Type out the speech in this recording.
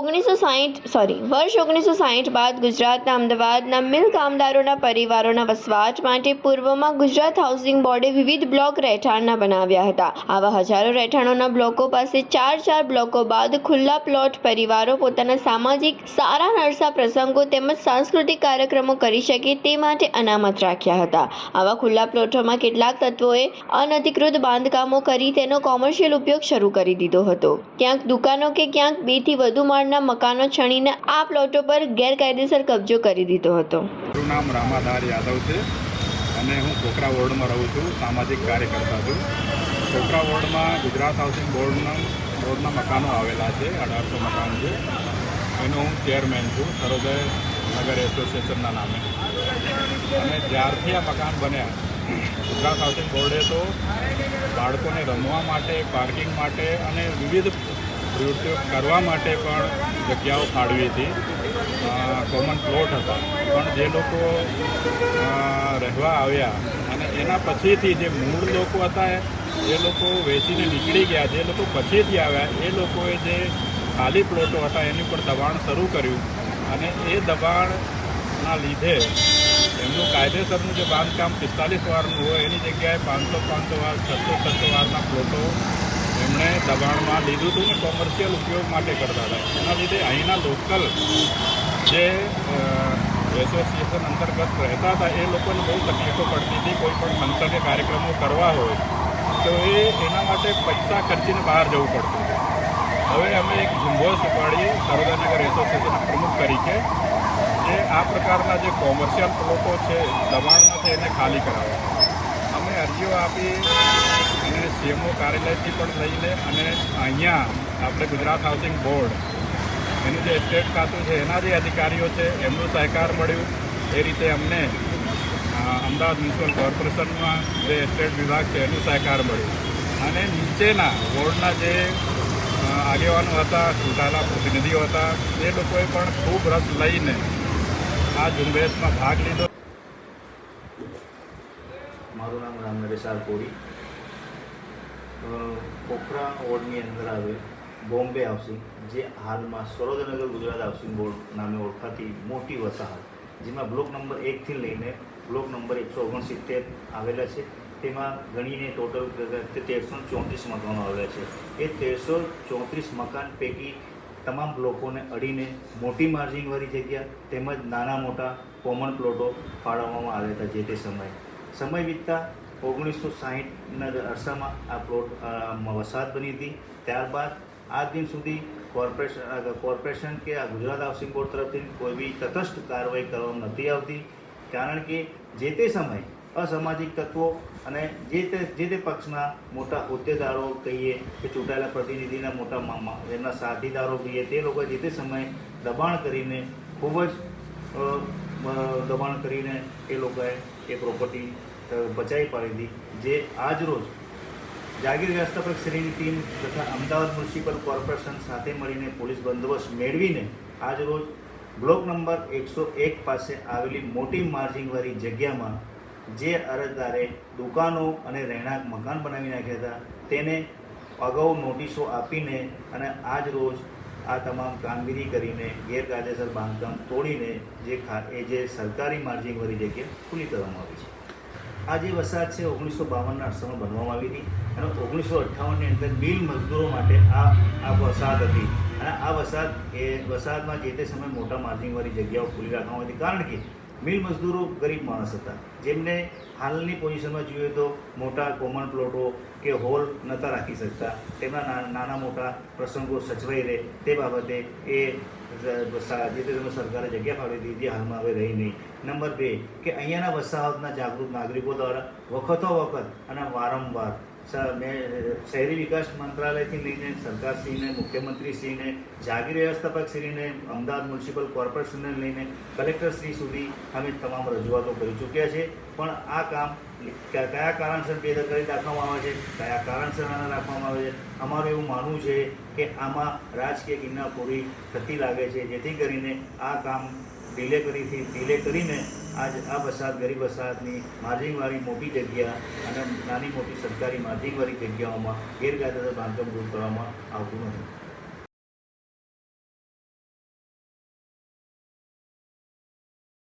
ઓગણીસો સાહીઠ સોરી વર્ષ ઓગણીસો સાહીઠ બાદ ગુજરાતના અમદાવાદના મિલ કામદારોના પરિવારોના વસવાટ માટે પૂર્વમાં ગુજરાત હાઉસિંગ બોર્ડે વિવિધ બ્લોક રહેઠાણના બનાવ્યા હતા. આવા હજારો રહેઠાણોના બ્લોકો પાસે ચાર ચાર બ્લોકો બાદ ખુલ્લા પ્લોટ પરિવારો પોતાના સામાજિક સારા નરસા પ્રસંગો તેમજ સાંસ્કૃતિક કાર્યક્રમો કરી શકે તે માટે અનામત રાખ્યા હતા. આવા ખુલ્લા પ્લોટોમાં કેટલાક તત્વોએ અનધિકૃત બાંધકામો કરી તેનો કોમર્શિયલ ઉપયોગ શરૂ કરી દીધો હતો. ક્યાંક દુકાનો કે ક્યાંક બેથી વધુ માળના મકાનો છણીને આ પ્લોટો પર ગેરકાયદેસર કબજો કરી દીધો હતો. મારું નામ રામાધાર યાદવ છે અને હું કોકરા વોર્ડમાં રહું છું, સામાજિક કાર્યકર્તા છું. કોકરા વોર્ડમાં ગુજરાત હાઉસિંગ બોર્ડના બોર્ડના મકાનો આવેલા છે, અઢારસો મકાન છે. એનો હું ચેરમેન છું સરોદય નગર એસોસિએશનના નામે. અને જ્યારથી આ મકાન બન્યા, ગુજરાત હાઉસિંગ બોર્ડે તો બાળકોને રમવા માટે, પાર્કિંગ માટે અને વિવિધ પ્રવૃત્તિઓ કરવા માટે પણ જગ્યાઓ ફાળવી હતી. કોમન પ્લોટ હતા. પણ જે લોકો રહેવા આવ્યા અને એના પછીથી જે મૂળ લોકો હતા એ લોકો વેચીને નીકળી ગયા. જે લોકો પછીથી આવ્યા, એ લોકોએ જે ખાલી પ્લોટો હતા એની પર દબાણ શરૂ કર્યું અને એ દબાણના લીધે એમનું કાયદેસરનું જે બાંધકામ પિસ્તાલીસ વારનું હોય એની જગ્યાએ પાંચસો પાંચસો વાર, છસો છસો વારના પ્લોટો એમણે દબાણમાં લીધું હતું ને કોમર્શિયલ ઉપયોગ માટે કરતા હતા. એના લીધે અહીંના લોકલ જે એસોસિએશન અંતર્ગત રહેતા હતા, એ લોકોને બહુ તકલીફો પડતી હતી. કોઈ પણ ફંક્શન કે કાર્યક્રમો કરવા હોય, તો એ એના માટે પૈસા ખર્ચીને બહાર જવું પડતું હતું. હવે અમે એક ઝુંબોશ ઉપાડીએ સરોદાનગર એસોસિએશનના પ્રમુખ તરીકે જે આ પ્રકારના જે કોમર્શિયલ પ્લોટો છે દબાણમાં છે એને ખાલી કરાવવા અરજીઓ આપી અને સીએમઓ કાર્યાલયથી પણ લઈને અને અહીંયા આપણે ગુજરાત હાઉસિંગ બોર્ડ, એનું જે એસ્ટેટ ખાતું છે, એના જે અધિકારીઓ છે, એમનું સહકાર મળ્યું. એ રીતે અમને અમદાવાદ મ્યુનિસિપલ કોર્પોરેશનમાં જે એસ્ટેટ વિભાગ છે, એનું સહકાર મળ્યું. અને નીચેના બોર્ડના જે આગેવાનો હતા, ચૂંટાયેલા પ્રતિનિધિઓ હતા, એ લોકોએ પણ ખૂબ રસ લઈને આ ઝુંબેશમાં ભાગ લીધો. મારું નામ રામનરેશ આર કોરી પોખરા વોર્ડની અંદર આવે બોમ્બે હાઉસિંગ, જે હાલમાં સરોદનગર ગુજરાત હાઉસિંગ બોર્ડ નામે ઓળખાતી મોટી વસાહત, જેમાં બ્લોક નંબર એકથી લઈને બ્લોક નંબર એકસો ઓગણસિત્તેર આવેલા છે. તેમાં ગણીને ટોટલ તેરસો ચોત્રીસ મકાનો આવેલા છે. એ તેરસો ચોત્રીસ મકાન પૈકી તમામ બ્લોકોને અડીને મોટી માર્જિનવાળી જગ્યા તેમજ નાના મોટા કોમન પ્લોટો ફાળવવામાં આવ્યા હતા જે તે સમયે. સમય વીતતા ઓગણીસો સાહીઠના અરસામાં આ પ્લોટ વસાહત બની હતી. ત્યારબાદ આજ દિન સુધી કોર્પોરેશન કોર્પોરેશન કે આ ગુજરાત હાઉસિંગ બોર્ડ તરફથી કોઈ બી તટસ્થ કાર્યવાહી કરવામાં નથી આવતી. કારણ કે જે તે સમયે અસામાજિક તત્વો અને જે તે જે તે પક્ષના મોટા હોદ્દેદારો કહીએ કે ચૂંટાયેલા પ્રતિનિધિના મોટા એમના સાથીદારો કહીએ, તે લોકો જે તે સમયે દબાણ કરીને ખૂબ જ દબાણ કરીને એ લોકોએ એ પ્રોપર્ટી બચાવી પાડી હતી જે આજ રોજ જાગીર વ્યવસ્થાપક શ્રીની ટીમ તથા અમદાવાદ મ્યુનિસિપલ કોર્પોરેશન સાથે મળીને પોલીસ બંદોબસ્ત મેળવીને આજ રોજ બ્લોક નંબર એકસો એક પાસે આવેલી મોટી માર્જિંગવાળી જગ્યામાં જે અરજદારે દુકાનો અને રહેણાંક મકાન બનાવી નાખ્યા હતા, તેને અગાઉ નોટિસો આપીને અને આજ રોજ આ તમામ કામગીરી કરીને, ગેરકાયદેસર બાંધકામ તોડીને જે એ જે સરકારી માર્જિંગવાળી જગ્યા ખુલ્લી કરવામાં આવી છે. આ જે વસાહત છે, ઓગણીસો બાવનના અરસામાં બનવામાં આવી હતી અને ઓગણીસો અઠ્ઠાવનની અંદર બિલ મજદૂરો માટે આ આ વસાહત હતી. અને આ વસાહત, એ વસાહતમાં જે તે સમયે મોટા માર્જિંગવાળી જગ્યાઓ ખુલ્લી રાખવામાં હતી. કારણ કે મિલ મજદૂરો ગરીબ માણસ હતા. જેમને હાલની પોઝિશનમાં જોઈએ તો મોટા કોમન પ્લોટો કે હોલ નહોતા રાખી શકતા. તેમના નાના મોટા પ્રસંગો સચવાઈ રહે તે બાબતે એ જ- જે તે સમયે સરકારે જગ્યા ફાળવી દીધી હાલમાં હવે રહી નહીં. નંબર બે, કે અહીંયાના વસાહતના જાગૃત નાગરિકો દ્વારા વખતો વખત અને વારંવાર શહેરી વિકાસ મંત્રાલયથી લઈને સરકારશ્રીને, મુખ્યમંત્રીશ્રીને, જાગીર વ્યવસ્થાપકશ્રીને, અમદાવાદ મ્યુનિસિપલ કોર્પોરેશનને લઈને કલેક્ટરશ્રી સુધી અમે તમામ રજૂઆતો કરી ચૂક્યા છે. પણ આ કામ કયા કારણસર બેદરકારી રાખવામાં આવે છે? કયા કારણસર આને રાખવામાં આવે છે? અમારું એવું માનવું છે કે આમાં રાજકીય કિન્નાખોરી થતી લાગે છે. જેથી કરીને આ કામ ડિલે કરીથી ડિલે કરીને આજ આ વસાહત ગરીબ વસાહતની માર્જિંગવાળી મોટી જગ્યા અને નાની મોટી સરકારી માર્જિંગવાળી જગ્યાઓમાં ગેરકાયદેસર બાંધકામ દૂર કરવામાં આવતું નથી.